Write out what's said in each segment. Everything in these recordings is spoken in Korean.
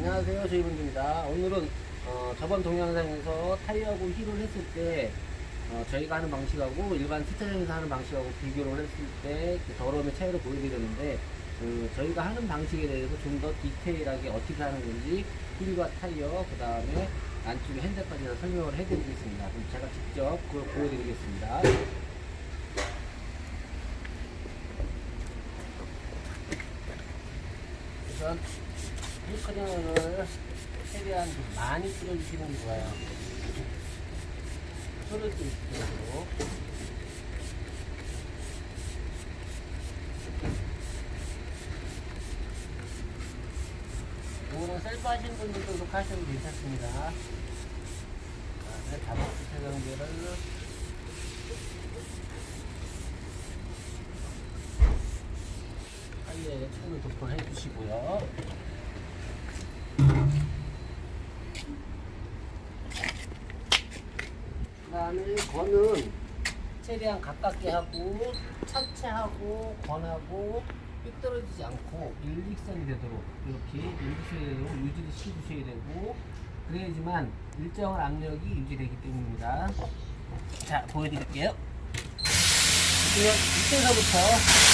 안녕하세요 조이분입니다. 오늘은 어, 저번 동영상에서 타이어하고 휠을 했을 때 어, 저희가 하는 방식하고 일반 세차장에서 하는 방식하고 비교를 했을 때 그 더러움의 차이를 보여드렸는데 그 저희가 하는 방식에 대해서 좀 더 디테일하게 어떻게 하는 건지 휠과 타이어 그 다음에 안쪽에 핸들까지 다 설명을 해드리겠습니다. 그럼 제가 직접 그걸 보여드리겠습니다. 우선 휠커링을 최대한 좀 많이 뿌려주시는 게 좋아요. 소를 좀 주시고. 이거는 셀프 하신 분들도 이렇게 하셔도 괜찮습니다. 그다음에 다목수 세정제를 타이어에 충분히 도포해 주시고요. 다음에 건은 최대한 가깝게 하고 차체하고 건하고 삐뚤어지지 않고 일직선이 되도록 이렇게 일직선이 되도록 유지를 시켜주셔야 되고 그래야지만 일정한 압력이 유지되기 때문입니다. 자 보여드릴게요. 이때서부터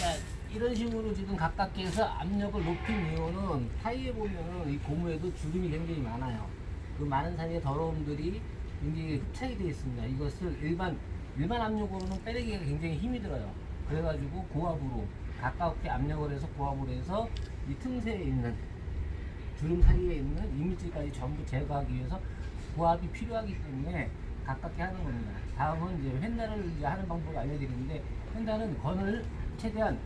자, 지금 가깝게 해서 압력을 높인 이유는 타이에 보면은 이 고무에도 주름이 굉장히 많아요. 그 많은 사이에 더러움들이 굉장히 흡착이 되어 있습니다. 이것을 일반 일반 압력으로는 빼내기가 굉장히 힘이 들어요. 그래가지고 고압으로 가깝게 압력을 해서 고압으로 해서 이 틈새에 있는 주름 사이에 있는 이물질까지 전부 제거하기 위해서 고압이 필요하기 때문에 가깝게 하는 겁니다. 다음은 이제 횡단을 이제 하는 방법을 알려드리는데 횡단은 건을 최대한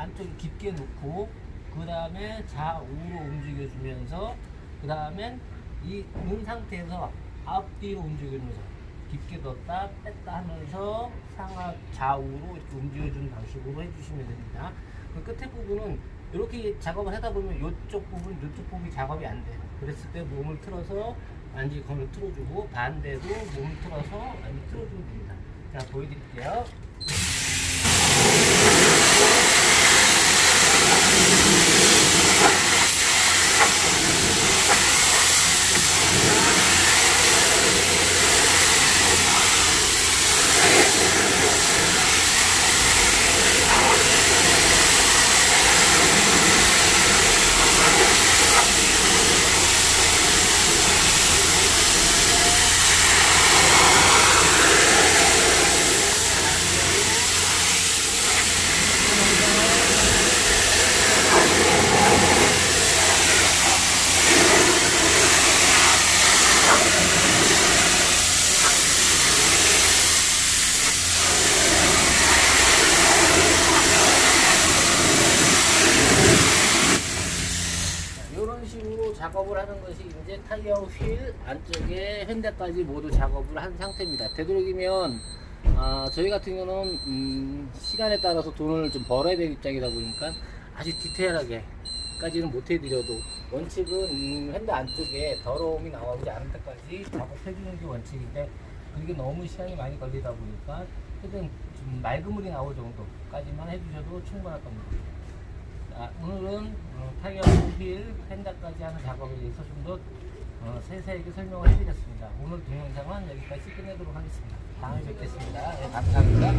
안쪽에 깊게 놓고 그 다음에 좌우로 움직여주면서 그 다음에 이는 상태에서 앞뒤로 움직이면서 깊게 넣었다 뺐다 하면서 상하 좌우로 이렇게 움직여주는 방식으로 해주시면 됩니다. 그 끝에 부분은 이렇게 작업을 하다 보면 이쪽 부분, 이쪽 부분이 작업이 안 돼요. 그랬을 때 몸을 틀어서 완전히 건을 틀어주고 반대로 몸을 틀어서 완전히 틀어주면 됩니다. 자 보여드릴게요. 작업을 하는 것이 이제 타이어 휠 안쪽에 핸들까지 모두 작업을 한 상태입니다. 되도록이면 아, 저희 같은 경우는 음, 시간에 따라서 돈을 좀 벌어야 될 입장이다 보니까 아주 디테일하게까지는 못 해드려도 원칙은 음, 핸들 안쪽에 더러움이 나오지 않을 때까지 작업해주는 게 원칙인데 그게 너무 시간이 많이 걸리다 보니까 최대한 좀 맑은 물이 나올 정도까지만 해주셔도 충분할 겁니다. 자, 오늘은 어, 타이어 휠 펜다까지 하는 작업에 대해서 좀 더 어, 세세하게 설명을 해드렸습니다. 오늘 동영상은 여기까지 끝내도록 하겠습니다. 다음에 뵙겠습니다. 네, 감사합니다.